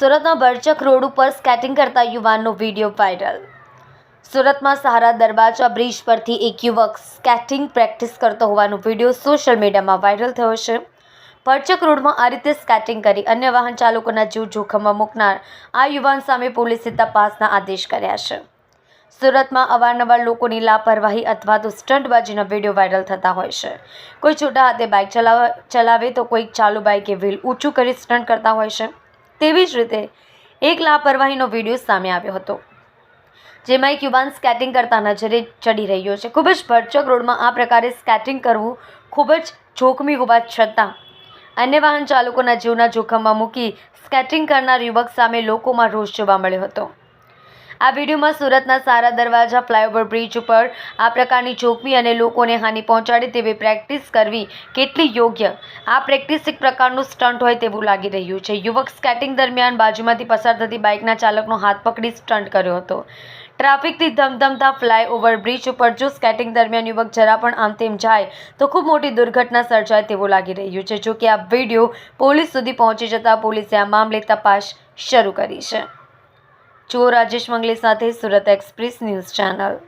સુરતના બરચક રોડ ઉપર સ્કેટિંગ કરતા યુવાનનો વીડિયો વાયરલ. સુરતમાં સહારા દરવાજા બ્રિજ પરથી એક યુવક સ્કેટિંગ પ્રેક્ટિસ કરતો હોવાનો વીડિયો સોશિયલ મીડિયામાં વાયરલ થયો છે. પરચક રોડમાં આ રીતે સ્કેટિંગ કરી અન્ય વાહન ચાલકોના જીવ જોખમમાં મૂકનાર આ યુવાન સામે પોલીસે તપાસના આદેશ કર્યા છે. સુરતમાં અવારનવાર લોકોની લાપરવાહી અથવા તો સ્ટંટબાજીના વીડિયો વાયરલ થતા હોય છે. કોઈ છૂટા હાથે બાઇક ચલાવે ચલાવે તો કોઈક ચાલુ બાઇકે વ્હીલ ઊંચું કરી સ્ટંટ કરતા હોય છે. તેવી જ રીતે એક લાપરવાહીનો વીડિયો સામે આવ્યો હતો, જેમાં એક યુવાન સ્કેટિંગ કરતા નજરે ચડી રહ્યો છે. ખૂબ જ ભરચક રોડમાં આ પ્રકારે સ્કેટિંગ કરવું ખૂબ જ જોખમી હોવા છતાં અન્ય વાહન ચાલકોના જીવના જોખમમાં મૂકી સ્કેટિંગ કરનાર યુવક સામે લોકોમાં રોષ જોવા મળ્યો હતો. આ વિડીયોમાં સુરતના સારા દરવાજા, ફ્લાયઓવર બ્રિજ ઉપર આ પ્રકારની જોખમી અને લોકોને હાનિ પહોંચાડે તેવી પ્રેક્ટિસ કરવી કેટલી યોગ્ય આ પ્રેક્ટિસ એક પ્રકારનું સ્ટન્ટ હોય તેવું લાગી રહ્યું છે. યુવક સ્કેટિંગ દરમિયાન બાજુમાંથી પસાર થતી બાઇકના ચાલકનો હાથ પકડી સ્ટન્ટ કર્યો હતો. ટ્રાફિકથી ધમધમતા ફ્લાયઓવર બ્રિજ ઉપર જો સ્કેટિંગ દરમિયાન યુવક જરા પણ આમ તેમ જાય, તો ખૂબ મોટી દુર્ઘટના સર્જાય તેવું લાગી રહ્યું છે. જો કે આ વીડિયો પોલીસ સુધી પહોંચી જતાં પોલીસે આ મામલે તપાસ શરૂ કરી છે. જુઓ રાજેશ મંગલે સાથે સુરત એક્સપ્રેસ ન્યૂઝ ચેનલ.